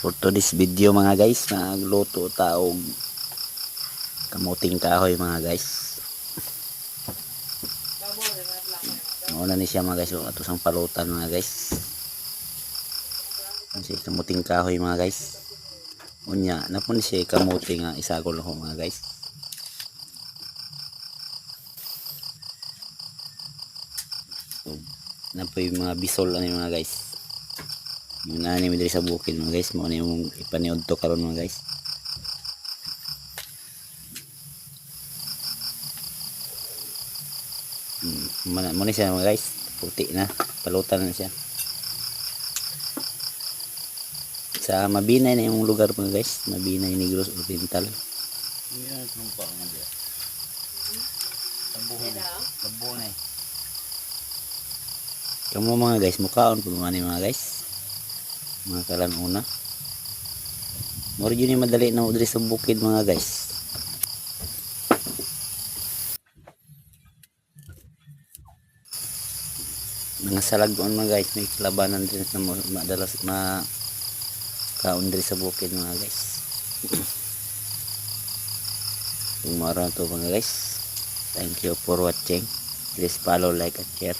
For today's video mga guys, nagluto taog kamuting kahoy mga guys. Mauna ni siya mga guys, yung ato sang palutan mga guys. Kasi kamuting kahoy mga guys. Unya, napun siya kamuting nga isagol ako mga guys. So, na po yung mga bisol ano mga guys. Yung nani mi diri sa bukid mga guys, mo na yung ipaniod to karon mga guys. Hmm, mana mo ni siya mga guys, puti na, palutan na siya. Sa Mabinay na yung lugar mga guys, Mabinay Negros Oriental. Yan, sumpa nga diya. Tabuhan. Tabuhan eh. Kamu mga guys, mukhaon po mga ni mga guys. Mga kalan una. Moro yun yung madali na udri sa bukid mga guys. Mga salagon mga guys, may labanan din na madalas ma kaon diri sa bukid mga guys. Kung maro to mga guys. Thank you for watching. Please follow, like, and share.